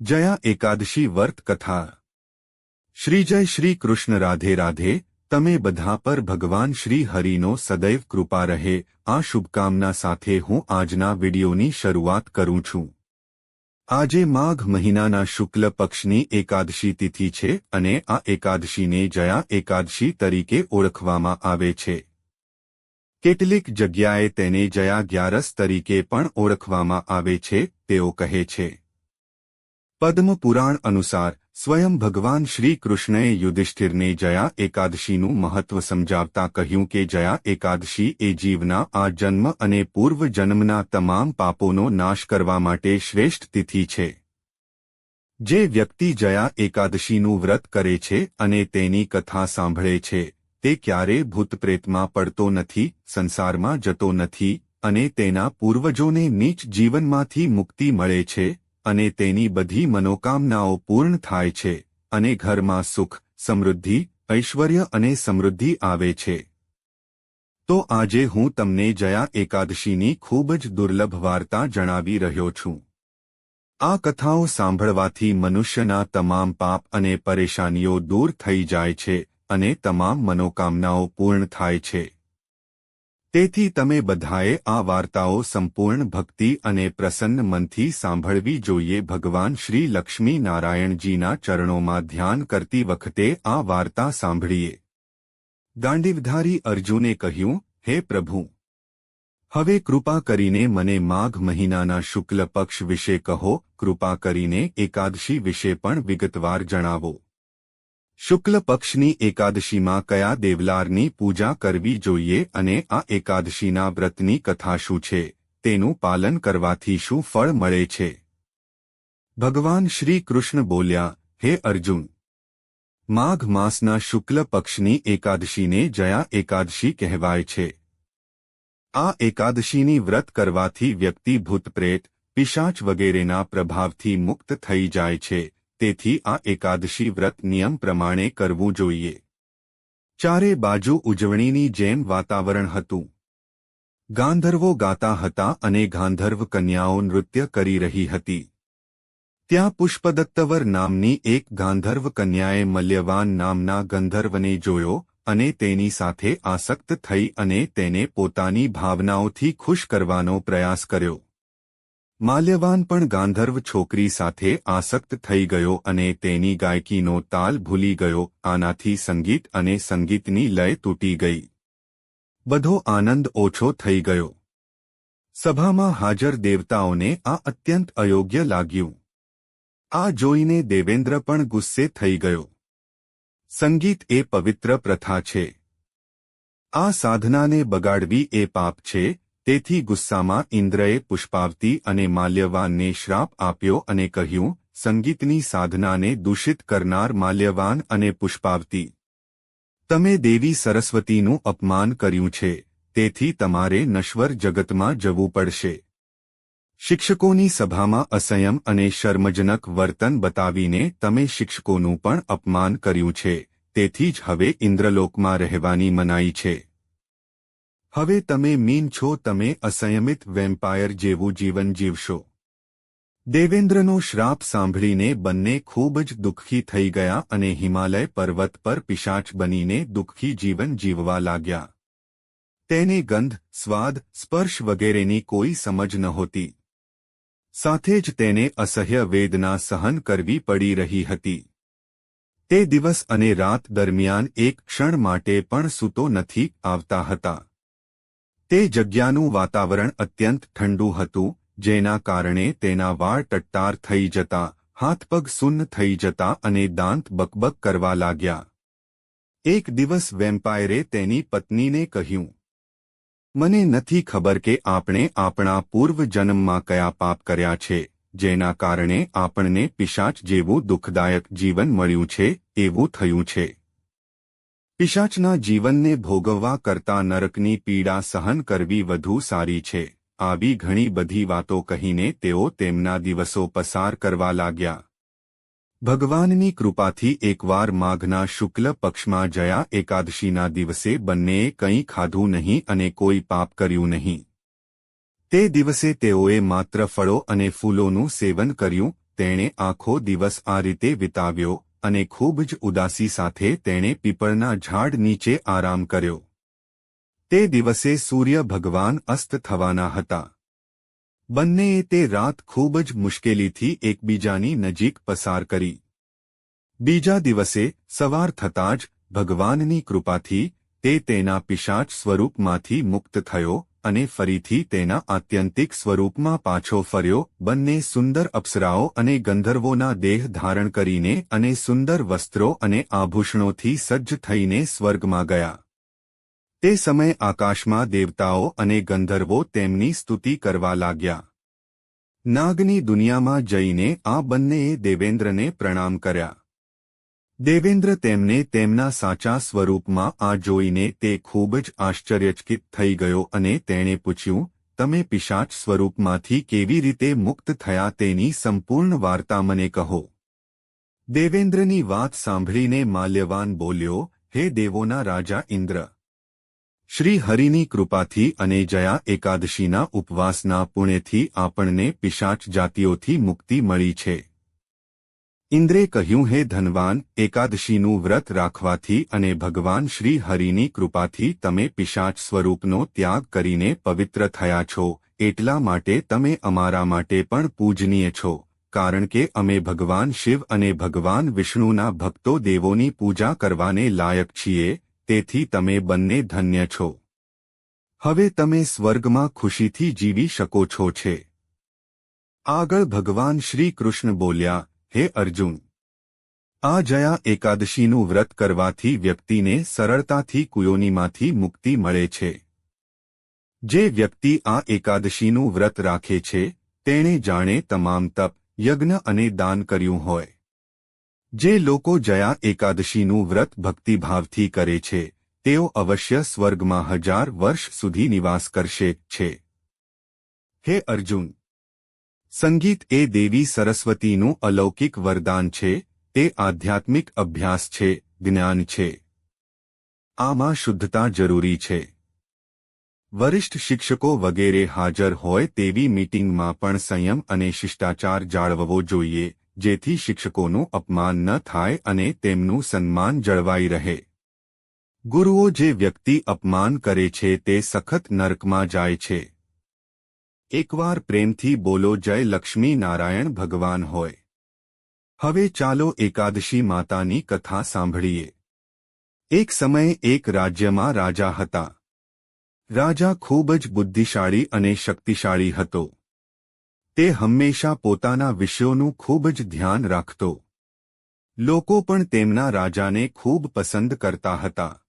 જયા એકાદશી વર્ત કથા. શ્રી જય શ્રી કૃષ્ણ રાધે રાધે, તમે બધા પર ભગવાન શ્રી હરિનો સદૈવ કૃપા રહે. આ શુભકામના સાથે હું આજના વિડિયોની શરૂઆત કરું છું. આજે માઘ મહિનાના શુક્લ પક્ષની એકાદશી તિથિ છે અને આ એકાદશીને જયા એકાદશી તરીકે ઓળખવામાં આવે છે. કેટલીક જગ્યાએ તેને જયા ગ્યારસ તરીકે પણ ઓળખવામાં આવે છે, તેઓ કહે છે. પદ્મ પુરાણ અનુસાર સ્વયં ભગવાન શ્રી કૃષ્ણએ યુધિષ્ઠિરને જયા એકાદશીનું મહત્વ સમજાવતા કહ્યું કે જયા એકાદશી એ જીવના આ જન્મ અને પૂર્વ જન્મના તમામ પાપોનો નાશ કરવા માટે શ્રેષ્ઠ તિથિ છે. જે વ્યક્તિ જયા એકાદશીનું વ્રત કરે છે અને તેની કથા સાંભળે છે, તે ક્યારે ભૂતપ્રેતમાં પડતો નથી, સંસારમાં જતો નથી અને તેના પૂર્વજોને નીચ જીવનમાંથી મુક્તિ મળે છે અને તેની બધી મનોકામનાઓ પૂર્ણ થાય છે અને ઘરમાં સુખ, સમૃદ્ધિ, ઐશ્વર્ય અને સમૃદ્ધિ આવે છે. તો આજે હું તમને જયા એકાદશીની ખૂબ જ દુર્લભ વાર્તા જણાવી રહ્યો છું. આ કથાઓ સાંભળવાથી મનુષ્યના તમામ પાપ અને પરેશાનીઓ દૂર થઈ જાય છે અને તમામ મનોકામનાઓ પૂર્ણ થાય છે. તેથી તમે બધાએ આ વાર્તાઓ સંપૂર્ણ ભક્તિ અને પ્રસન્ન મનથી સાંભળવી જોઈએ. ભગવાન શ્રી લક્ષ્મી નારાયણજીના ચરણોમાં ધ્યાન કરતી વખતે આ વાર્તા સાંભળીએ. દાંડીવધારી અર્જુને કહ્યું, હે પ્રભુ! હવે કૃપા કરીને મને માઘ મહિનાના શુક્લ પક્ષ વિશે કહો. કૃપા કરીને એકાદશી વિશે પણ વિગતવાર જણાવો. શુક્લ પક્ષની એકાદશીમાં કયા દેવલારની પૂજા કરવી જોઈએ અને આ એકાદશીના વ્રતની કથા શું છે? તેનું પાલન કરવાથી શું ફળ મળે છે? ભગવાન શ્રી કૃષ્ણ બોલ્યા, હે અર્જુન, માઘ માસના શુક્લ પક્ષની એકાદશીને જયા એકાદશી કહેવાય છે. આ એકાદશીની વ્રત કરવાથી વ્યક્તિ ભૂતપ્રેત, પિશાચ વગેરેના પ્રભાવથી મુક્ત થઈ જાય છે. તેથી આ એકાદશી વ્રત નિયમ પ્રમાણે કરવું જોઈએ. ચારે બાજુ ઉજવણીની જેમ વાતાવરણ હતું. ગાંધર્વો ગાતા હતા અને ગાંધર્વ કન્યાઓ નૃત્ય કરી રહી હતી. ત્યાં પુષ્પદત્તવર નામની એક ગાંધર્વ કન્યાએ મલ્યવાન નામના ગંધર્વને જોયો અને તેની સાથે આસક્ત થઈ અને તેને પોતાની ભાવનાઓથી ખુશ કરવાનો પ્રયાસ કર્યો. માલ્યવાન પણ ગાંધર્વ છોકરી સાથે આસક્ત થઈ ગયો અને તેની ગાયકીનો તાલ ભૂલી ગયો, આનાથી સંગીત અને સંગીતની લય તૂટી ગઈ. બધો આનંદ ઓછો થઈ ગયો. સભામાં હાજર દેવતાઓને આ અત્યંત અયોગ્ય લાગ્યું. આ જોઈને દેવેન્દ્ર પણ ગુસ્સે થઈ ગયો. સંગીત એ પવિત્ર પ્રથા છે. આ સાધનાને બગાડવી એ પાપ છે તેથી ગુસ્સામાં ઇન્દ્રએ પુષ્પાવતી અને માલ્યવાનને શ્રાપ આપ્યો અને કહ્યું, સંગીતની સાધનાને દૂષિત કરનાર માલ્યવાન અને પુષ્પાવતી. તમે દેવી સરસ્વતીનું અપમાન કર્યું છે, તેથી તમારે નશ્વર જગતમાં જવું પડશે. શિક્ષકોની સભામાં અસંયમ અને શર્મજનક વર્તન બતાવીને તમે શિક્ષકોનું પણ અપમાન કર્યું છે, તેથી જ હવે ઇન્દ્રલોકમાં રહેવાની મનાઈ છે. હવે તમે મીન છો, તમે અસંયમિત વેમ્પાયર જેવું જીવન જીવશો. દેવેન્દ્રનો શ્રાપ સાંભળીને બંને ખૂબ જ દુઃખી થઈ ગયા અને હિમાલય પર્વત પર પિશાચ બનીને દુઃખી જીવન જીવવા લાગ્યા. તેને ગંધ, સ્વાદ, સ્પર્શ વગેરેની કોઈ સમજ નહોતી. સાથે જ તેને અસહ્ય વેદના સહન કરવી પડી રહી હતી. તે દિવસ અને રાત દરમિયાન એક ક્ષણ માટે પણ સૂતો નથી આવતા હતા. તે જગ્યાનું વાતાવરણ અત્યંત ઠંડુ હતું, જેના કારણે તેના વાળ ટટ્ટાર થઈ જતા હાથપગ સુન્ન થઈ જતા અને દાંત બકબક કરવા લાગ્યા. એક દિવસ વેમ્પાયરે તેની પત્નીને કહ્યું, મને નથી ખબર કે આપણે આપણા પૂર્વ જન્મમાં કયા પાપ કર્યા છે, જેના કારણે આપણને પિશાચ જેવું દુઃખદાયક જીવન મળ્યું છે, એવું થયું છે. પિશાચના જીવનને ભોગવવા કરતા નરકની પીડા સહન કરવી વધુ સારી છે. આવી ઘણી બધી વાતો કહીને તેઓ તેમના દિવસો પસાર કરવા લાગ્યા. ભગવાનની કૃપાથી એકવાર માઘના શુક્લ પક્ષમાં જયા એકાદશીના દિવસે બંનેએ કંઈ ખાધું નહીં અને કોઈ પાપ કર્યું નહીં. તે દિવસે તેઓએ માત્ર ફળો અને ફૂલોનું સેવન કર્યું, તેણે આખો દિવસ આ રીતે વિતાવ્યો અને ખૂબ જ ઉદાસી સાથે તેણે પીપળના ઝાડ નીચે આરામ કર્યો. તે દિવસે સૂર્ય ભગવાન અસ્ત થવાના હતા. બંનેએ તે રાત ખૂબ જ મુશ્કેલીથી એકબીજાની નજીક પસાર કરી. બીજા દિવસે સવાર થતાં જ ભગવાનની કૃપાથી તે તેના પિશાચ સ્વરૂપમાંથી મુક્ત થયો અને ફરીથી તેના આત્યંતિક સ્વરૂપમાં પાછો ફર્યો, બંને સુંદર અપ્સરાઓ અને ગંધર્વોના દેહ ધારણ કરીને અને સુંદર વસ્ત્રો અને આભૂષણોથી સજ્જ થઈને સ્વર્ગમાં ગયા. તે સમયે આકાશમાં દેવતાઓ અને ગંધર્વો તેમની સ્તુતિ કરવા લાગ્યા. નાગની દુનિયામાં જઈને આ બંનેએ દેવેન્દ્રને પ્રણામ કર્યા. દેવેન્દ્ર તેમને તેમના સાચા સ્વરૂપમાં આ જોઈને તે ખૂબ જ આશ્ચર્યચકિત થઈ ગયો અને તેણે પૂછ્યું, તમે પિશાચ સ્વરૂપમાંથી કેવી રીતે મુક્ત થયા તેની સંપૂર્ણ વાર્તા મને કહો. દેવેન્દ્રની વાત સાંભળીને માલ્યવાન બોલ્યો, હે દેવોના રાજા ઇન્દ્ર! શ્રી હરિની કૃપાથી અને જયા એકાદશીના ઉપવાસના પુણ્યથી આપણને પિશાચ જાતિઓથી મુક્તિ મળી છે. ઇન્દ્રે કહ્યું, હે ધનવાન, એકાદશીનું વ્રત રાખવાથી અને ભગવાન શ્રી હરિની કૃપાથી તમે પિશાચ સ્વરૂપનો ત્યાગ કરીને પવિત્ર થયા છો, એટલા માટે તમે અમારા માટે પણ પૂજનીય છો, કારણ કે અમે ભગવાન શિવ અને ભગવાન વિષ્ણુના ભક્તો દેવોની પૂજા કરવાને લાયક છીએ, તેથી તમે બંને ધન્ય છો. હવે તમે સ્વર્ગમાં ખુશીથી જીવી શકો છો છે. આગળ ભગવાન શ્રી કૃષ્ણ બોલ્યા હે અર્જુન! આ જયા એકાદશીનું વ્રત કરવાથી વ્યક્તિને સરળતાથી કુયોનીમાંથી મુક્તિ મળે છે. જે વ્યક્તિ આ એકાદશીનું વ્રત રાખે છે, તેણે જાણે તમામ તપ, યજ્ઞ અને દાન કર્યું હોય. જે લોકો જયા એકાદશીનું વ્રત ભક્તિભાવથી કરે છે, તેઓ અવશ્ય સ્વર્ગમાં હજાર વર્ષ સુધી નિવાસ કરશે છે. હે અર્જુન! સંગીત એ દેવી સરસ્વતીનું અલૌકિક વરદાન છે, તે આધ્યાત્મિક અભ્યાસ છે, જ્ઞાન છે. આમાં શુદ્ધતા જરૂરી છે. વરિષ્ઠ શિક્ષકો વગેરે હાજર હોય તેવી મીટિંગમાં પણ સંયમ અને શિષ્ટાચાર જાળવવો જોઈએ, જેથી શિક્ષકોનું અપમાન ન થાય અને તેમનું સન્માન જળવાઈ રહે. ગુરુઓ જે વ્યક્તિ અપમાન કરે છે તે સખત નરકમાં જાય છે. એકવાર પ્રેમથી બોલો, જય લક્ષ્મી નારાયણ ભગવાન હોય. હવે ચાલો એકાદશી માતાની કથા સાંભળીએ. એક સમયે એક રાજ્યમાં રાજા હતા. રાજા ખૂબ જ બુદ્ધિશાળી અને શક્તિશાળી હતો. તે હંમેશા પોતાના વિષયોનું ખૂબ જ ધ્યાન રાખતો. લોકો પણ તેમના રાજાને ખૂબ પસંદ કરતા હતા.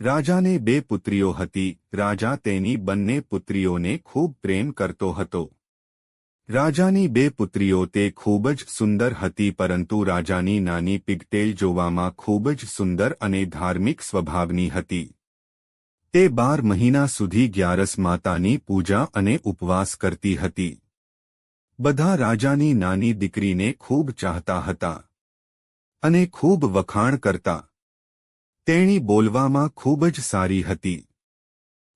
રાજાને બે પુત્રીઓ હતી. રાજા તેની બંને પુત્રીઓને ખૂબ પ્રેમ કરતો હતો. રાજાની બે પુત્રીઓ તે ખૂબ જ સુંદર હતી પરંતુ રાજાની નાની પિગટેલ જોવામાં ખૂબ જ સુંદર અને ધાર્મિક સ્વભાવની હતી. તે બાર મહિના સુધી ગ્યારસ માતાની પૂજા અને ઉપવાસ કરતી હતી. બધા રાજાની નાની દીકરીને ખૂબ ચાહતા હતા અને ખૂબ વખાણ કરતા. તેણી બોલવામાં ખૂબ જ સારી હતી.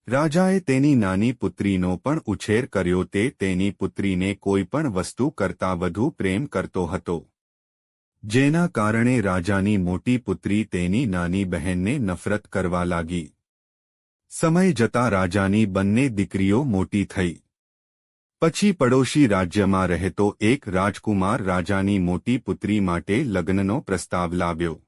રાજાએ તેની નાની પુત્રીનો પણ ઉછેર કર્યો તે તેની પુત્રીને કોઈ પણ વસ્તુ કરતા વધુ પ્રેમ કરતો હતો. જેના કારણે રાજાની મોટી પુત્રી તેની નાની બહેનને નફરત કરવા લાગી. સમય જતા રાજાની બંને દીકરીઓ મોટી થઈ. પછી પડોશી રાજ્યમાં રહેતો એક રાજકુમાર રાજાની મોટી પુત્રી માટે લગ્નનો પ્રસ્તાવ લાવ્યો.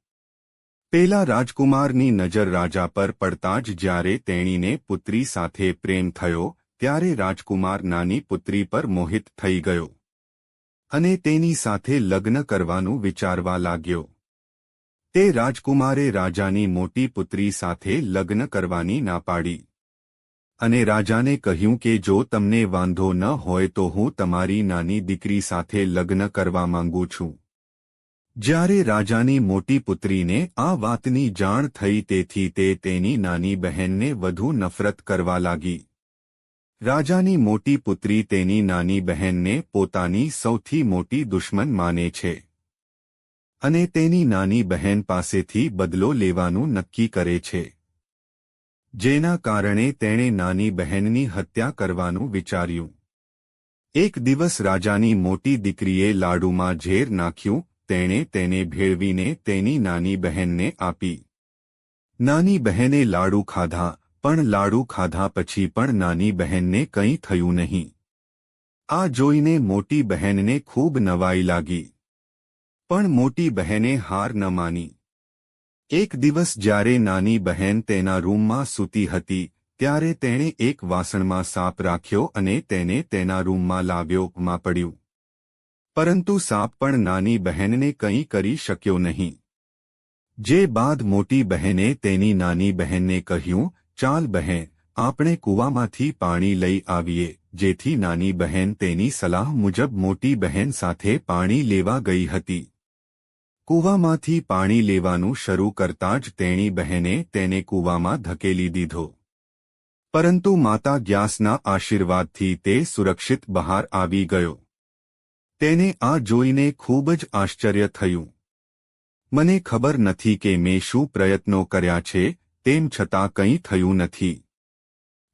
પેલા રાજકુમારની નજર રાજા પર પડતા જ જ્યારે તેણીને પુત્રી સાથે પ્રેમ થયો, ત્યારે રાજકુમાર નાની પુત્રી પર મોહિત થઈ ગયો અને તેની સાથે લગ્ન કરવાનું વિચારવા લાગ્યો. તે રાજકુમારે રાજાની મોટી પુત્રી સાથે લગ્ન કરવાની ના પાડી અને રાજાને કહ્યું કે જો તમને વાંધો ન હોય તો હું તમારી નાની દીકરી સાથે લગ્ન કરવા માંગુ છું. જ્યારે રાજાની મોટી પુત્રીને આ વાતની જાણ થઈ તેથી તે તેની નાની બહેનને વધુ નફરત કરવા લાગી. રાજાની મોટી પુત્રી તેની નાની બહેનને પોતાની સૌથી મોટી દુશ્મન માને છે. અને તેની નાની બહેન પાસેથી બદલો લેવાનું નક્કી કરે છે. જેના કારણે તેણે નાની બહેનની હત્યા કરવાનું વિચાર્યું. એક દિવસ રાજાની મોટી દીકરીએ લાડુમાં ઝેર નાખ્યું તેણે તેને ભેળવીને તેની નાની બહેનને આપી. નાની બહેને લાડુ ખાધા, પણ લાડુ ખાધા પછી પણ નાની બહેનને કંઈ થયું નહીં. આ જોઈને મોટી બહેનને ખૂબ નવાઈ લાગી. પણ મોટી બહેને હાર ન માની. એક દિવસ જ્યારે નાની બહેન તેના રૂમમાં સૂતી હતી, ત્યારે તેણે એક વાસણમાં સાપ રાખ્યો અને તેને તેના રૂમમાં લાવ્યો માં પડ્યું પરંતુ સાપ પણ નાની બહેનને કંઈ કરી શક્યો નહીં. જે બાદ મોટી બહેને તેની નાની બહેનને કહ્યું, ચાલ બહેન, આપણે કૂવામાંથી પાણી લઈ આવીએ. જેથી નાની બહેન તેની સલાહ મુજબ મોટી બહેન સાથે પાણી લેવા ગઈ હતી. કૂવામાંથી પાણી લેવાનું શરૂ કરતાં જ તેણી બહેને તેને કૂવામાં ધકેલી દીધો. પરંતુ માતા ગ્યાસના આશીર્વાદથી તે સુરક્ષિત બહાર આવી ગયો. તેને આ જોઈને ખૂબ જ આશ્ચર્ય થયું. મને ખબર નથી કે મેં શું પ્રયત્નો કર્યા છે, તેમ છતાં કંઈ થયું નથી.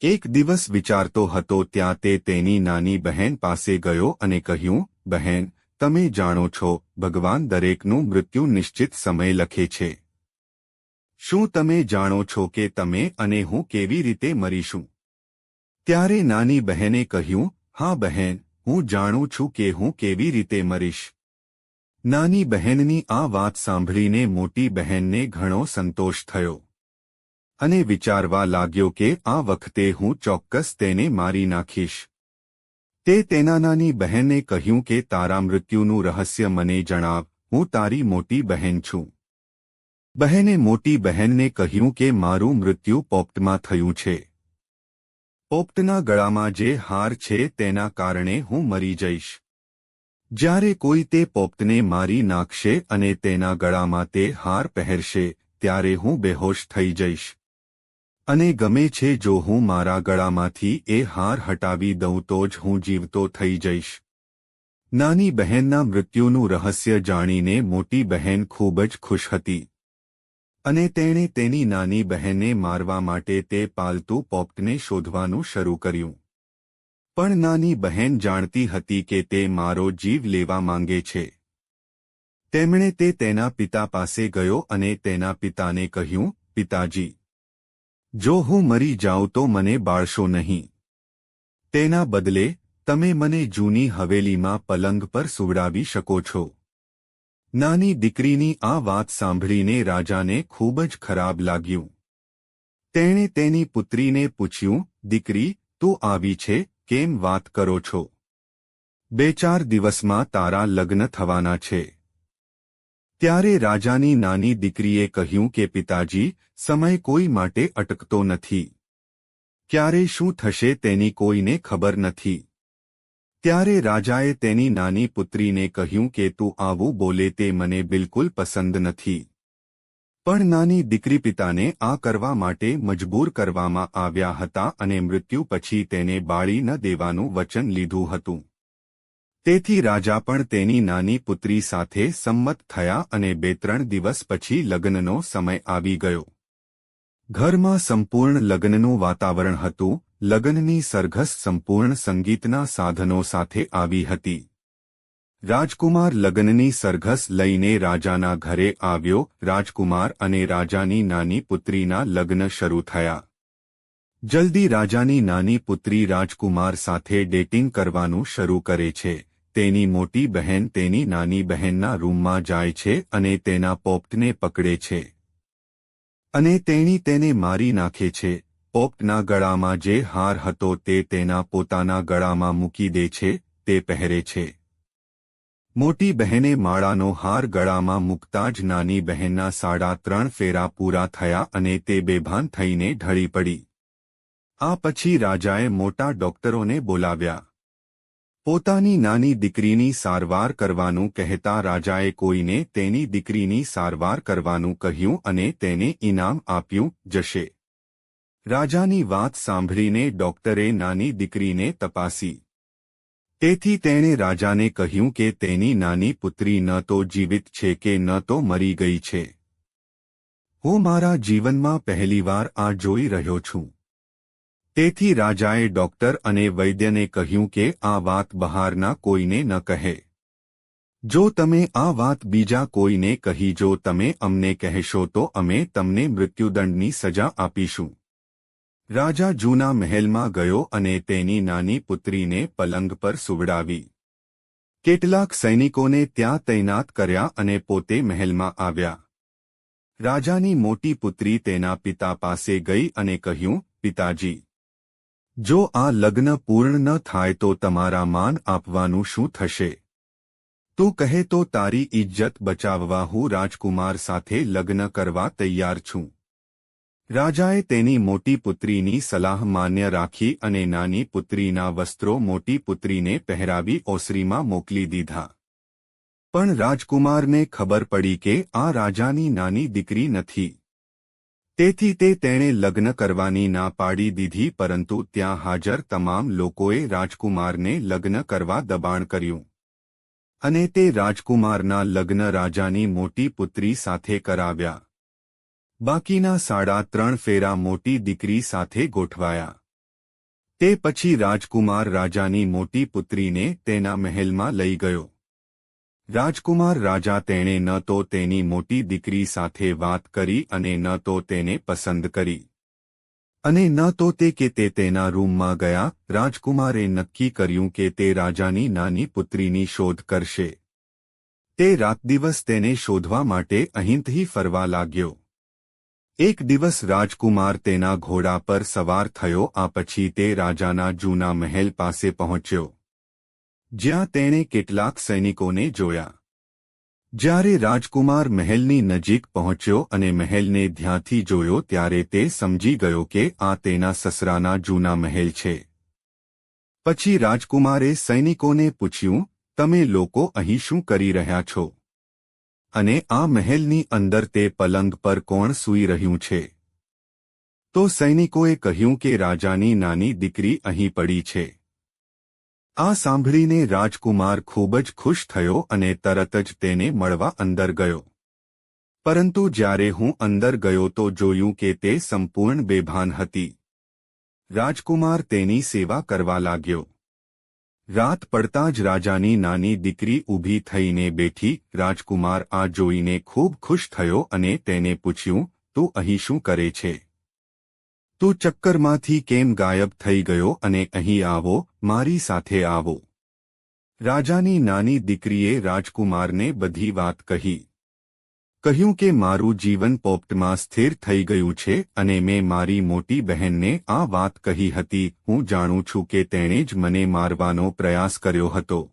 એક દિવસ વિચારતો હતો ત્યાં તે તેની નાની બહેન પાસે ગયો અને કહ્યું, બહેન, તમે જાણો છો, ભગવાન દરેકનું મૃત્યુ નિશ્ચિત સમય લખે છે. શું તમે જાણો છો કે તમે અને હું કેવી રીતે મરીશું? ત્યારે નાની બહેને કહ્યું, હા બહેન હું જાણું છું કે હું કેવી રીતે મરીશ. નાની બહેનની આ વાત સાંભળીને મોટી બહેનને ઘણો સંતોષ થયો. અને વિચારવા લાગ્યો કે આ વખતે હું ચોક્કસ તેને મારી નાખીશ. તે તેના નાની બહેનને કહ્યું કે, તારા મૃત્યુનું રહસ્ય મને જણાવ, હું તારી મોટી બહેન છું. બહેને મોટી બહેનને કહ્યું કે, મારું મૃત્યુ પોપ્ટમાં થયું છે. પોપ્ટના ગળામાં જે હાર છે તેના કારણે હું મરી જઈશ. જ્યારે કોઈ તે પોપ્ટને મારી નાખશે અને તેના ગળામાં તે હાર પહેરશે, ત્યારે હું બેહોશ થઈ જઈશ. અને ગમે છે જો હું મારા ગળામાંથી એ હાર હટાવી દઉં તો જ હું જીવતો થઈ જઈશ. નાની બહેનના મૃત્યુનું રહસ્ય જાણીને મોટી બહેન ખૂબ જ ખુશ હતી. અને તેણે તેની નાની બહેનને મારવા માટે તે પાલતુ પોપ્ટને શોધવાનું શરૂ કર્યું. પણ નાની બહેન જાણતી હતી કે તે મારો જીવ લેવા માંગે છે. તેમણે તે તેના પિતા પાસે ગયો અને તેના પિતાને કહ્યું, પિતાજી, જો હું મરી જાઉં તો મને બાળશો નહીં. તેના બદલે, તમે મને જૂની હવેલીમાં પલંગ પર સુવડાવી શકો છો. નાની દીકરીની આ વાત સાંભળીને રાજાને ખૂબ જ ખરાબ લાગ્યું. તેણે તેની પુત્રીને પૂછ્યું, દીકરી, તું આવી છે? કેમ વાત કરો છો? બે ચાર દિવસમાં તારા લગ્ન થવાના છે. ત્યારે રાજાની નાની દીકરીએ કહ્યું કે, પિતાજી, સમય કોઈ માટે અટકતો નથી. ક્યારે શું થશે તેની કોઈને ખબર નથી. ત્યારે રાજાએ તેની નાની પુત્રીને કહ્યું કે તું આવું બોલે તે મને બિલકુલ પસંદ નથી. પણ નાની દીકરી પિતાને આ કરવા માટે મજબૂર કરવામાં આવ્યા હતા અને મૃત્યુ પછી તેને બાળી ન દેવાનું વચન લીધું હતું. તેથી રાજા પણ તેની નાની પુત્રી સાથે સંમત થયા અને બે ત્રણ દિવસ પછી લગ્નનો સમય આવી ગયો. ઘરમાં સંપૂર્ણ લગ્નનું વાતાવરણ હતું લગ્નની સરઘસ સંપૂર્ણ સંગીતના સાધનો સાથે આવી હતી. રાજકુમાર લગ્નની સરઘસ લઈને રાજાના ઘરે આવ્યો. રાજકુમાર અને રાજાની નાની પુત્રીના લગ્ન શરૂ થયા. જલ્દી રાજાની નાની પુત્રી રાજકુમાર સાથે ડેટિંગ કરવાનું શરૂ કરે છે. તેની મોટી બહેન તેની નાની બહેનના રૂમમાં જાય છે અને તેના પોપ્ટને પકડે છે. અને તેણી તેને મારી નાખે છે. પોપટના ગળામાં જે હાર હતો તે તેના પોતાના ગળામાં મૂકી દે છે, તે પહેરે છે. મોટી બહેને માળાનો હાર ગળામાં મૂકતા જ નાની બહેનના સાડા ત્રણ ફેરા પૂરા થયા અને તે બેભાન થઈને ઢળી પડી. આ પછી રાજાએ મોટા ડોક્ટરોને બોલાવ્યા. પોતાની નાની દીકરીની સારવાર કરવાનું કહેતા રાજાએ કોઈને તેની દીકરીની સારવાર કરવાનું કહ્યું અને તેને ઇનામ આપ્યું, જશે. રાજાની વાત સાંભળીને ડોક્ટરે નાની દીકરીને તપાસી. તેથી તેણે રાજાને કહ્યું કે તેની નાની પુત્રી ન તો જીવિત છે કે ન તો મરી ગઈ છે. હું મારા જીવનમાં પહેલીવાર આ જોઈ રહ્યો છું. તેથી રાજાએ ડોક્ટર અને વૈદ્યને કહ્યું કે આ વાત બહારના કોઈને ન કહે. જો તમે આ વાત બીજા કોઈને કહી જો તમે અમને કહેશો તો અમે તમને મૃત્યુદંડની સજા આપીશું. રાજા જૂના મહેલમાં ગયો અને તેની નાની પુત્રીને પલંગ પર સુવડાવી. કેટલાક સૈનિકોને ત્યાં તૈનાત કર્યા અને પોતે મહેલમાં આવ્યા. રાજાની મોટી પુત્રી તેના પિતા પાસે ગઈ અને કહ્યું, પિતાજી, જો આ લગ્ન પૂર્ણ ન થાય તો તમારા માન આપવાનું શું થશે? તું કહે તો તારી ઇજ્જત બચાવવા હું રાજકુમાર સાથે લગ્ન કરવા તૈયાર છું. રાજાએ તેની મોટી પુત્રીની સલાહ માન્ય રાખી અને નાની પુત્રીના વસ્ત્રો મોટી પુત્રીને પહેરાવી ઓસરીમાં મોકલી દીધા. પણ રાજકુમારને ખબર પડી કે આ રાજાની નાની દીકરી નથી. તેથી તે તેણે લગ્ન કરવાની ના પાડી દીધી પરંતુ ત્યાં હાજર તમામ લોકોએ રાજકુમારને લગ્ન કરવા દબાણ કર્યું. અને તે રાજકુમારના લગ્ન રાજાની મોટી પુત્રી સાથે કરાવ્યા. બાકીના સાડા ત્રણ ફેરા મોટી દીકરી સાથે ગોઠવાયા. તે પછી રાજકુમાર રાજાની મોટી પુત્રીને તેના મહેલમાં લઈ ગયો. રાજકુમાર રાજા તેણે ન તો તેની મોટી દીકરી સાથે વાત કરી અને ન તો તેને પસંદ કરી. અને ન તો તે કે તે તેના રૂમમાં ગયા, રાજકુમારે નક્કી કર્યું કે તે રાજાની નાની પુત્રીની શોધ કરશે. તે રાત દિવસ તેને શોધવા માટે અહીંથી ફરવા લાગ્યો. એક દિવસ રાજકુમાર તેના ઘોડા પર સવાર થયો, આ પછી તે રાજાના જૂના મહેલ પાસે પહોંચ્યો. જ્યાં તેણે કેટલાક સૈનિકોને જોયા. જ્યારે રાજકુમાર મહેલની નજીક પહોંચ્યો અને મહેલને ધ્યાંથી જોયો, ત્યારે તે સમજી ગયો કે આ તેના સસરાના જૂના મહેલ છે. પછી રાજકુમારે સૈનિકોને પૂછ્યું, તમે લોકો અહીં શું કરી રહ્યા છો? અને આ મહેલની અંદર તે પલંગ પર કોણ સૂઈ રહ્યું છે? તો સૈનિકોએ કહ્યું કે રાજાની નાની દીકરી અહીં પડી છે. આ સાંભળીને રાજકુમાર ખૂબ જ ખુશ થયો અને તરત જ તેને મળવા અંદર ગયો. પરંતુ જ્યારે હું અંદર ગયો તો જોયું કે તે સંપૂર્ણ બેભાન હતી. રાજકુમાર તેની સેવા કરવા લાગ્યો. રાત પડતા જ રાજાની નાની દીકરી ઊભી થઈને બેઠી, રાજકુમાર આ જોઈને ખૂબ ખુશ થયો અને તેને પૂછ્યું, તું અહીં શું કરે છે? તું ચક્કરમાંથી કેમ ગાયબ થઈ ગયો અને અહીં આવો, મારી સાથે આવો. રાજાની નાની દીકરીએ રાજકુમારને બધી વાત કહી. કહ્યું કે મારું જીવન પોપટમાં સ્થિર થઈ ગયું છે અને મેં મારી મોટી બહેનને આ વાત કહી હતી. હું જાણું છું કે તેણે જ મને મારવાનો પ્રયાસ કર્યો હતો.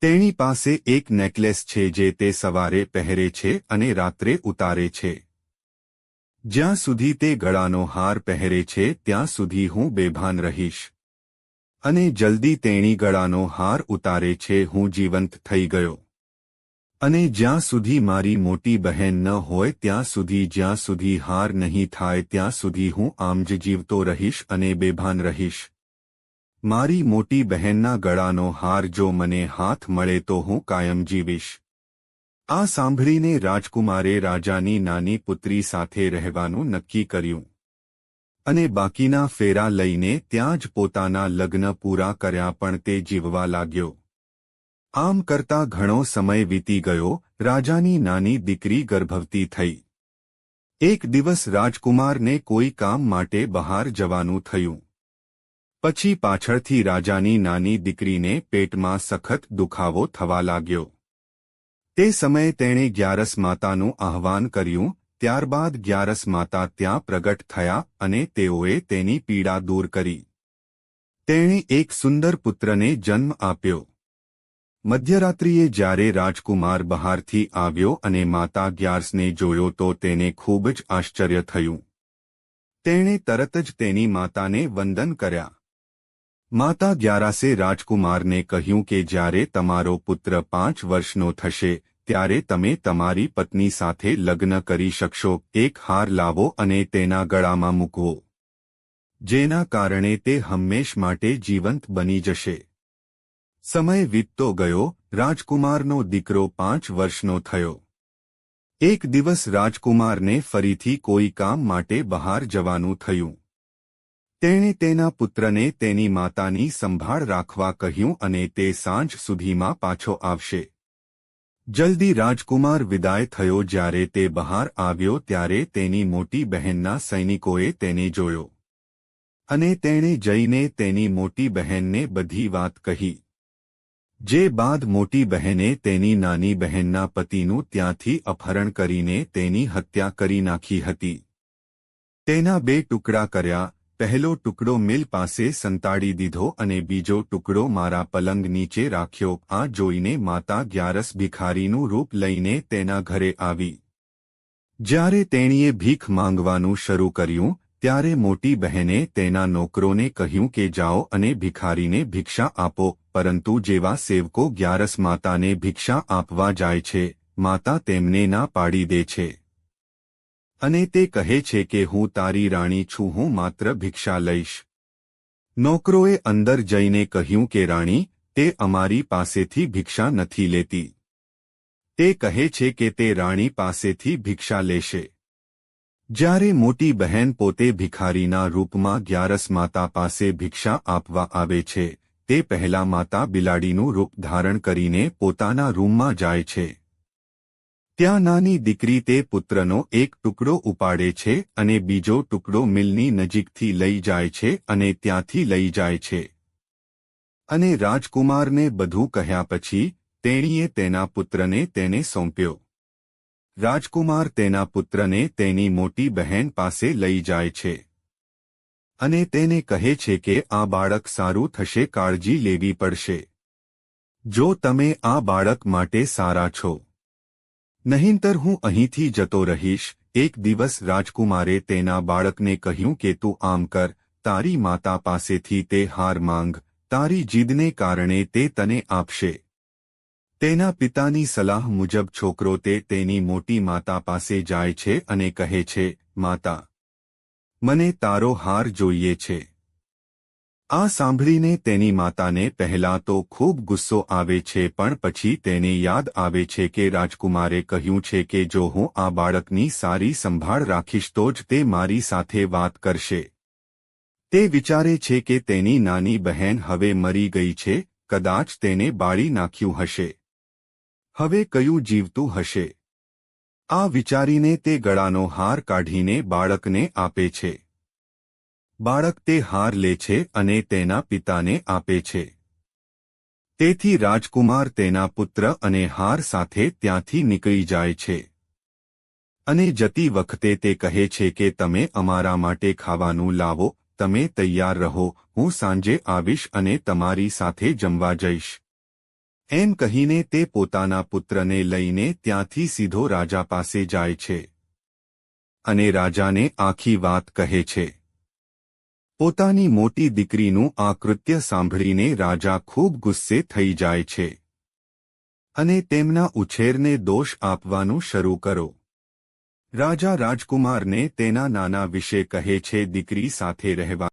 તેણી પાસે એક નેકલેસ છે જે તે સવારે પહેરે છે અને રાત્રે ઉતારે છે. જ્યાં સુધી તે ગળાનો હાર પહેરે છે, ત્યાં સુધી હું બેભાન રહીશ. અને જલ્દી તેણી ગળાનો હાર ઉતારે છે. હું જીવંત થઈ ગયો. અને જ્યાં સુધી મારી મોટી બહેન ન હોય ત્યાં સુધી જ્યાં સુધી હાર નહીં થાય ત્યાં સુધી હું આમ જ જીવતો રહીશ અને બેભાન રહીશ. મારી મોટી બહેનના ગળાનો હાર જો મને હાથ મળે તો હું કાયમ જીવીશ. આ સાંભળીને રાજકુમારે રાજાની નાની પુત્રી સાથે રહેવાનું નક્કી કર્યું. અને બાકીના ફેરા લઈને ત્યાં જ પોતાના લગ્ન પૂરા કર્યા પણ તે જીવવા લાગ્યો. આમ કરતા ઘણો સમય વીતી ગયો, રાજાની નાની દીકરી ગર્ભવતી થઈ. એક દિવસ રાજકુમારને કોઈ કામ માટે બહાર જવાનું થયું. પછી પાછળથી રાજાની નાની દીકરીને પેટમાં સખત દુખાવો થવા લાગ્યો. તે સમયે તેણે ગ્યારસ માતાનું આહવાન કર્યું, ત્યારબાદ ગ્યારસ માતા ત્યાં પ્રગટ થયા અને તેઓએ તેની પીડા દૂર કરી. તેણે એક સુંદર પુત્રને જન્મ આપ્યો. મધ્યરાત્રિએ જ્યારે રાજકુમાર બહારથી આવ્યો અને માતા ગ્યાર્સને જોયો તો તેને ખૂબ જ આશ્ચર્ય થયું. તેણે તરત જ તેની માતાને વંદન કર્યા. માતા ગ્યારાસે રાજકુમારને કહ્યું કે જ્યારે તમારો પુત્ર પાંચ વર્ષનો થશે, ત્યારે તમે તમારી પત્ની સાથે લગ્ન કરી શકશો, એક હાર લાવો અને તેના ગળામાં મૂકવો. જેના કારણે તે હંમેશ માટે જીવંત બની જશે. સમય વીતતો ગયો, રાજકુમારનો દીકરો પાંચ વર્ષનો થયો. એક દિવસ રાજકુમારને ફરીથી કોઈ કામ માટે બહાર જવાનું થયું. તેણે તેના પુત્રને તેની માતાની સંભાળ રાખવા કહ્યું અને તે સાંજ સુધીમાં પાછો આવશે. જલ્દી રાજકુમાર વિદાય થયો જ્યારે તે બહાર આવ્યો ત્યારે તેની મોટી બહેનના સૈનિકોએ તેને જોયો. અને તેણે જઈને તેની મોટી બહેનને બધી વાત કહી. જે બાદ મોટી બહેને તેની નાની બહેનના પતિનું ત્યાંથી અપહરણ કરીને તેની હત્યા કરી નાખી હતી. તેના બે ટુકડા કર્યા, પહેલો ટુકડો મિલ પાસે સંતાડી દીધો અને બીજો ટુકડો મારા પલંગ નીચે રાખ્યો, આ જોઈને માતા ગ્યારસ ભિખારીનું રૂપ લઈને તેના ઘરે આવી. જ્યારે તેણીએ ભીખ માંગવાનું શરૂ કર્યું ત્યારે મોટી બહેને તેના નોકરોને કહ્યું કે જાઓ અને ભિખારીને ભિક્ષા આપો, પરંતુ જેવા સેવકો ગ્યારસ માતાને ભિક્ષા આપવા જાય છે, માતા તેમને ના પાડી દે છે. અને તે કહે છે કે હું તારી રાણી છું, હું માત્ર ભિક્ષા લઈશ. નોકરોએ અંદર જઈને કહ્યું કે રાણી, તે અમારી પાસેથી ભિક્ષા નથી લેતી. તે કહે છે કે તે રાણી પાસેથી ભિક્ષા લેશે. જ્યારે મોટી બહેન પોતે ભિખારીના રૂપમાં ગ્યારસ માતા પાસે ભિક્ષા આપવા આવે છે, તે પહેલા માતા બિલાડીનું રૂપ ધારણ કરીને પોતાના રૂમમાં જાય છે. ત્યાં નાની દીકરી તે પુત્રનો એક ટુકડો ઉપાડે છે અને બીજો ટુકડો મિલની નજીકથી લઈ જાય છે અને ત્યાંથી લઈ જાય છે. અને રાજકુમારને બધું કહ્યા પછી તેણીએ તેના પુત્રને તેને સોંપ્યો. રાજકુમાર તેના પુત્રને તેની મોટી બહેન પાસે લઈ જાય છે. અને તેને કહે છે કે, આ બાળક સારું થશે, કાળજી લેવી પડશે. જો તમે આ બાળક માટે સારા છો. નહીંતર હું અહીંથી જતો રહીશ. એક દિવસ રાજકુમારે તેના બાળકને કહ્યું કે, તું આમ કર, તારી માતા પાસેથી તે હાર માંગ, તારી જીદને કારણે તે તને આપશે. તેના પિતાની સલાહ મુજબ છોકરો તે તેની મોટી માતા પાસે જાય છે અને કહે છે, માતા, મને તારો હાર જોઈએ છે. આ સાંભળીને તેની માતાને પહેલા તો ખૂબ ગુસ્સો આવે છે પણ પછી તેને યાદ આવે છે કે રાજકુમારે કહ્યું છે કે જો હું આ બાળકની સારી સંભાળ રાખીશ તો જ તે મારી સાથે વાત કરશે. તે વિચારે છે કે તેની નાની બહેન હવે મરી ગઈ છે, કદાચ તેને બાળી નાખ્યું હશે. હવે કયું જીવતું હશે? આ વિચારીને તે ગળાનો હાર કાઢીને બાળકને આપે છે. બાળક તે હાર લે છે અને તેના પિતાને આપે છે. તેથી રાજકુમાર તેના પુત્ર અને હાર સાથે ત્યાંથી નીકળી જાય છે. અને જતી વખતે તે કહે છે કે તમે અમારા માટે ખાવાનું લાવો, તમે તૈયાર રહો, હું સાંજે આવીશ અને તમારી સાથે જમવા જઈશ. એમ કહીને તે પોતાના પુત્રને લઈને ત્યાંથી સીધો રાજા પાસે જાય છે. અને રાજાને આખી વાત કહે છે. પોતાની મોટી દીકરીનું આ કૃત્ય સાંભળીને રાજા ખૂબ ગુસ્સે થઈ જાય છે. અને તેમના ઉછેરને દોષ આપવાનું શરૂ કરો. રાજા રાજકુમારને તેના નાના વિશે કહે છે, દીકરી સાથે રહેવા